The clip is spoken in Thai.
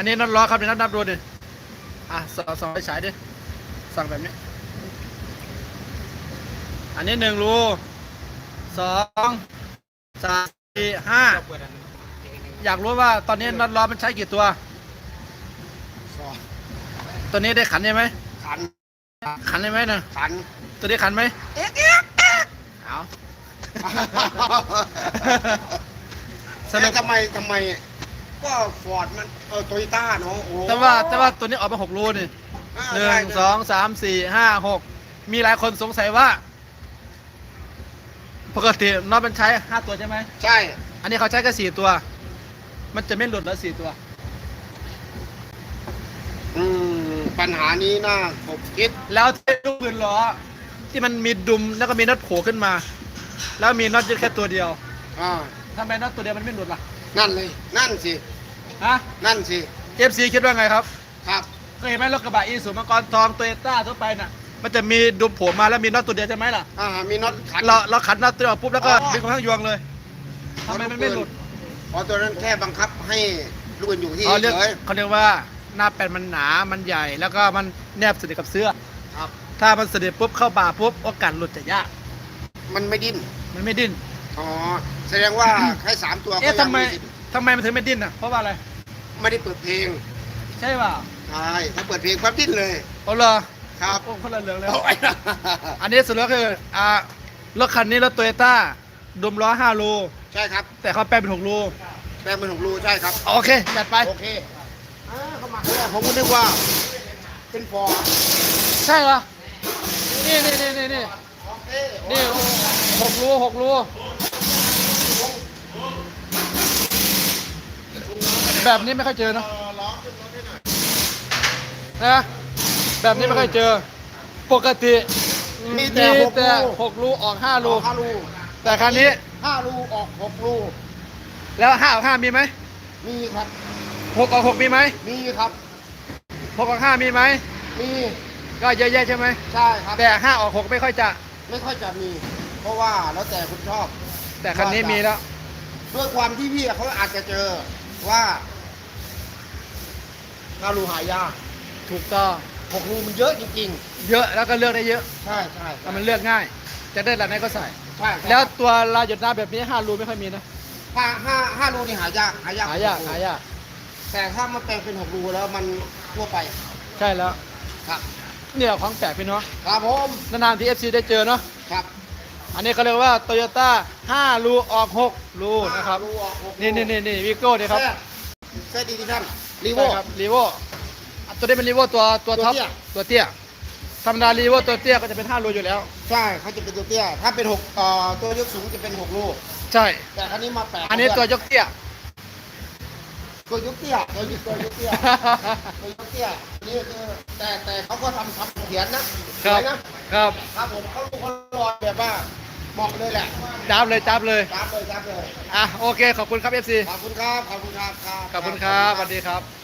อันนี้น็อตล้อครับเดี๋ยวนับนับดูดิอะสองสองไปฉายดิสั่งแบบนี้ อันนี้หนึ่งรูสองสามสี่ห้าอยากรู้ว่าตอนนี้น็อตล้อมันใช้กี่ตัว สองตัวนี้ได้ขันใช่ไหมขันขันได้ไหมนะขันตัวนี้ขันไหมเอาสรุปแล้วทำไมทำไม ก็ฟอร์ดมันเออโตโยต้าเนาะโอ้แต่ว่าแต่ว่าตัวนี้ออกมาหกรูนี่อ่าหนึ่ใช่งสองสามสี่ห้าหกมีหลายคนสงสัยว่า ปกติน็อตมันใช้ห้าตัวใช่ไหม ใช่อันนี้เขาใช้แค่สี่ตัว มันจะไม่หลุดแล้วสี่ตัว อืมปัญหานี้น่าขบคิดแล้วที่ลูกปืนล้อที่มันมีดุมแล้วก็มีน็อตโผล่ขึ้นมา แล้วมีน็อตยึดแค่ตัวเดียวอ่าทำไมน็อตตัวเดียวมันไม่หลุดล่ะ นั่นเลย นั่นสิ ฮะนั่นสิ เอฟซีคิดว่าไงครับ ครับเคยเห็นไหมรถกระบะอีสุมังกรทองโตโยต้าทั่วไปน่ะ มันจะมีดุมโผล่มาแล้วมีน็อตตัวเดียวใช่ไหมล่ะ อ่ามีน็อตขันเราเราขันน็อตตัวเดียวปุ๊บแล้วก็อ๋อ ดึงมาทั้งยวงเลยทำไมมันไม่หลุดเพราะตัวนั้นแค่บังคับให้ลูกกันอยู่ที่เขาเรียกเฉยเขาเรียกว่าหน้าแป้นมันหนา มันใหญ่ แล้วก็มันแนบสนิทกับเสื้อ ครับ ถ้ามันสนิทปุ๊บเข้าบ่าปุ๊บโอกาสหลุดจะยาก มันไม่ดิ้น มันไม่ดิ้น อ๋อ แสดงว่าแค่สามตัวเอ๊ะก็ยัทำไมสิทธิ์ทำไมมันถึงไม่ดิ้นอะเพราะว่าอะไร ไม่ได้เปิดเพลงใช่เปล่าใช่ถ้าเปิดเพลงปั๊บดิ้นเลยโอ้เหรอครับโอ้คนละเรื่องแล้วโอ้ยอันนี้สุดแล้วคืออ่ารถคันนี้รถโตโยต้าดุมล้อ5รูใช่ครับแต่เขาแปลงเป็น6รูแปลงเป็นหกรูใช่ครับ โอเค จัดไป โอเคอ่าเข้ามาแล้วผมก็นึกว่า เป็นฟอร์ใช่เหรอ นี่นี่นี่นี่นี่โอเคนี่หกรูหกรู แบบนี้ไม่ค่อยเจอเนอะร้องขึ้นรถให้หน่อยนะแบบนี้ไม่ค่อยเจอ ปกติมีแต่หกแต่รูหกรูออกห้ารูห้ารูแต่คันนี้ห้ารูออกหกรูแล้วห้าออกห้ามีไหมมีครับหกออกหกมีไหมมีครับหกออกห้ามีไหมมีก็เยอะแยะใช่ไหมใช่ครับแต่ห้าออกหกไม่ค่อยจะ ไม่ค่อยจะมี เพราะว่าแล้วแต่คุณชอบ แต่คันนี้มีแล้ว ด้วยความที่พี่เขาอาจจะเจอว่าห้ารูหายากถูกต้องหกรูมันเยอะจริง เยอะแล้วก็เลือกได้เยอะๆ ใช่ใช่แต่มันเลือกง่าย จะได้แบบไหนก็ใส่ ใช่ครับแล้วตัวลายหยดน้ำแบบนี้ห้ารูไม่ค่อยมีนะห้าห้าห้ารูนี่หายากหายากหายากหายากแต่ถ้ามันแปลงเป็นหกรูแล้วมันทั่วไปใช่แล้ว ครับ เนี่ยของแปลกพี่เนาะครับผมนานๆที่ FC ได้เจอเนาะครับ อันนี้เขาเรียกว่าโตโยต้า5รูออก6รูนะครับห้ารูออกหกรู นี่นี่นี่นี่วิโก้นี่ครับแซ่แซ่ดีที่ท่านรีโวใช่ครับรีโวตัวนี้เป็นรีโวตัวตัวท็อปตัวเตี้ย ตัวเตี้ยธรรมดารีโวตัวเตี้ยก็จะเป็น5รูอยู่แล้ว ใช่เขาจะเป็นตัวเตี้ย ถ้าเป็นหกเอ่อตัวยกสูงจะเป็นหกรูใช่ แต่คันนี้มาแปดอันนี้ตัวยกเตี้ย ตัวยกเตี้ยตัวยกตัวยกเตี้ย ตัวยกเตี้ยนี่คือแต่แต่เขาก็ทำทำเขียนนะสครัวบยนะ ครับครับผมเขาลูกเขาลอยแบบว่าเหมาะเลยแหละจับเลยจับเลยจับเลยจับเลยอะโอเคขอบคุณครับ FC ขอบคุณครับขอบคุณครับครับขอบคุณครับสวัสดีครับ